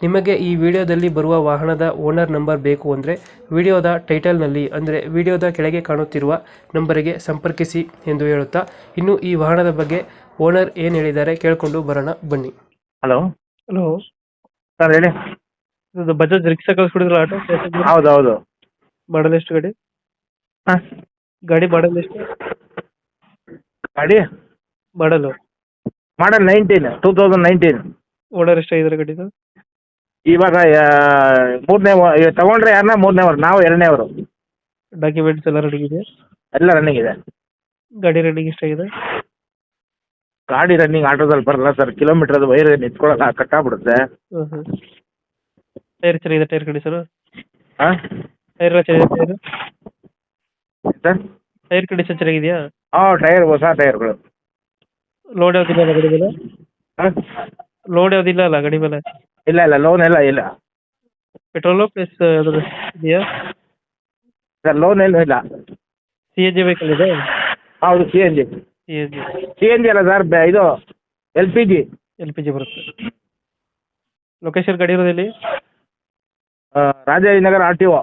ನಿಮಗೆ ಈ ವಿಡಿಯೋದಲ್ಲಿ ಬರುವ ವಾಹನದ ಓನರ್ ನಂಬರ್ ಬೇಕು ಅಂದರೆ ವಿಡಿಯೋದ ಟೈಟಲ್ನಲ್ಲಿ ಅಂದರೆ ವಿಡಿಯೋದ ಕೆಳಗೆ ಕಾಣುತ್ತಿರುವ ನಂಬರಿಗೆ ಸಂಪರ್ಕಿಸಿ ಎಂದು ಹೇಳುತ್ತಾ ಇನ್ನು ಈ ವಾಹನದ ಬಗ್ಗೆ ಓನರ್ ಏನು ಹೇಳಿದ್ದಾರೆ ಕೇಳಿಕೊಂಡು ಬರೋಣ ಬನ್ನಿ. ಹಲೋ. ಹಲೋ. ಸರ್ ಹೇಳಿ. ಇದು ಬಜಾಜ್ ರಿಕ್ಷಾ ಕಳಿಸ್ಬಿಡಿದ್ರು ಆಟೋ ಹೌದು ಹೌದು ಮಾಡಲ್ ಎಷ್ಟು ಗಾಡಿ? ಹಾಂ. ಗಾಡಿ ಮಾಡಲ್ ಎಷ್ಟು? ಗಾಡಿ? ಮಾಡಲು. Model nineteen two thousand nineteen owner ಗಾಡಿ ಗಾಡಿದು? ಇವಾಗ ಮೂರನೇ ತಗೊಂಡ್ರೆ ಯಾರನ್ನ ಮೂರನೇವ್ರು ನಾವು ಎರಡನೇವರು ಡಾಕ್ಯುಮೆಂಟ್ಸ್ ಎಲ್ಲ ರೆಡಿ ಇದೆ ಎಲ್ಲ ರನ್ನಿಂಗ್ ಇದೆ. ಗಾಡಿ ರನ್ನಿಂಗ್ ಎಷ್ಟಾಗಿದೆ? ಗಾಡಿ ರನ್ನಿಂಗ್ ಆಟೋದಲ್ಲಿ ಬರಲ್ಲ ಸರ್ ಕಿಲೋಮೀಟರ್ ಅದು ವೈರ್ ನಿಂತ್ಕೊಳ್ಳೋಕೆ ಕಟ್ಟಾಗ್ಬಿಡುತ್ತೆ ಆಗ್ಬಿಡುತ್ತೆ. ಹ್ಮ್ ಟೈರ್ ಚೆನ್ನಾಗಿದೆ ಟೈರ್ ಕಂಡೀಷನು ಹಾಂ ಟೈರ್ ಎಲ್ಲ ಚೆನ್ನಾಗಿದೆ ಟೈರ್ ಸರ್? ಟೈರ್ ಕಂಡೀಷನ್ ಚೆನ್ನಾಗಿದೆಯಾ? ಹಾಂ ಟೈರ್ ಹೊಸ ಟೈರ್ಗಳು ಲೋಡ್ ಯಾವ್ದಿಲ್ಲ ಅಲ್ಲ ಗಾಡಿ ಮೇಲೆ? ಹಾಂ ಲೋಡ್ ಯಾವ್ದಿಲ್ಲ ಅಲ್ಲ ಗಾಡಿ ಮೇಲೆ? ಇಲ್ಲ ಇಲ್ಲ ಲೋನ್ ಎಲ್ಲ ಇಲ್ಲ. ಪೆಟ್ರೋಲು ಪ್ಲಸ್ ಅದ್ರ ಇದೆಯಾ? ಸರ್ ಲೋನ್ ಏನೂ ಇಲ್ಲ. ಸಿ ಎನ್ ಜಿ ವೆಹಿಕಲ್ ಇದೆ? ಹೌದು C N G C N G C N G ಅಲ್ಲ ಸರ್ ಇದು L P G L P G ಬರುತ್ತೆ. ಲೊಕೇಶನ್ ಗಾಡಿ ಇರೋದಲ್ಲಿ Rajajinagar R T O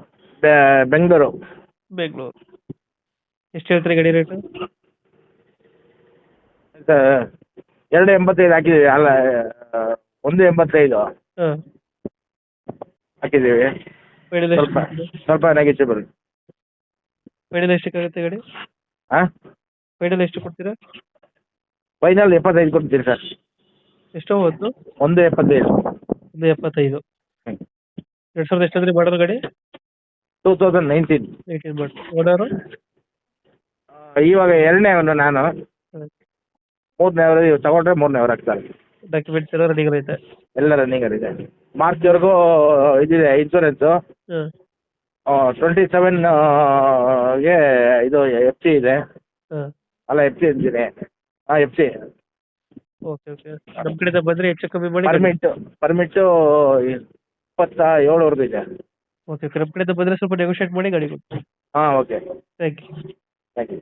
Bengaluru. Bengaluru. ಎಷ್ಟು ಹೇಳ್ತೀರಿ ಗಾಡಿ ರೇಟು ಎರಡು ಎಂಬತ್ತೈದು ಹಾಕಿದ್ದೀವಿ ಅಲ್ಲ ಒಂದು ಎಂಬತ್ತೈದು. ಹಾಂ. ಹಾಕಿದ್ದೀವಿ. ಫೈನಲ್ ಸ್ವಲ್ಪ ಎಷ್ಟು ಬರ್ರಿ ನೆಗೆಟಿಬಲ್ ಫೈನಲ್ ಎಷ್ಟಕ್ಕಾಗುತ್ತೆ ಗಾಡಿ? ಹಾಂ ಫೈನಲ್ ಎಷ್ಟು ಕೊಡ್ತೀರಾ? ಫೈನಲ್ ಎಪ್ಪತ್ತೈದು ಕೊಡ್ತೀರಿ ಸರ್. ಎಷ್ಟೋ ಒಂದು ಒಂದು ಎಪ್ಪತ್ತೈದು. ಒಂದು ಎಪ್ಪತ್ತೈದು. ಹ್ಮ್. ಎರಡು ಸಾವಿರದ ಎಷ್ಟಂದ್ರೆ ಮಾಡೋದು ಗಾಡಿ? ಟೂ ತೌಸಂಡ್ ನೈನ್ಟೀನ್ ಏಯ್ಟೀನ್ ಮಾಡಿ ಓನರು ಇವಾಗ ಎರಡನೇ ಅವನು ನಾನು. ಮೂರನೇ ಅವರು ತಗೊಂಡ್ರೆ ಮೂರನೇ ಅವರ್ ಹಾಕ್ತಾರೆ ಡಾಕ್ಯುಮೆಂಟ್ಸ್ ಎಲ್ಲ ರೆಡಿ ಐತೆ. ಎಲ್ಲ ರನ್ನಿಂಗ್ ಇದೆ. ಮಾರ್ಚ್ವರೆಗೂ ಇದಿದೆ ಇನ್ಸೂರೆನ್ಸು ಹಾಂ. ಟ್ವೆಂಟಿ ಸೆವೆನ್ಗೆ ಇದು ಎಫ್ ಸಿ ಇದೆ. ಹಾಂ. ಅಲ್ಲ ಎಫ್ ಸಿ ಅಂತೀನಿ ಹಾಂ ಎಫ್ ಸಿ ಓಕೆ ಓಕೆ. ನಮ್ಮ ಕಡೆ ಬಂದರೆ ಹೆಚ್ಚು ಕಮ್ಮಿ ಮಾಡಿ ಪರ್ಮಿಟ್ ಪರ್ಮಿಟ್ ಇಪ್ಪತ್ತ ಏಳವರೆಗೂ ಇದೆ. Okay okay. ನಮ್ಮ ಕಡೆಯಿಂದ ಬಂದರೆ ಸ್ವಲ್ಪ ನೆಗೋಷಿಯೇಟ್ ಮಾಡಿ ಗಾಡಿ ಕೊಡಿ ಹಾಂ okay. Thank you thank you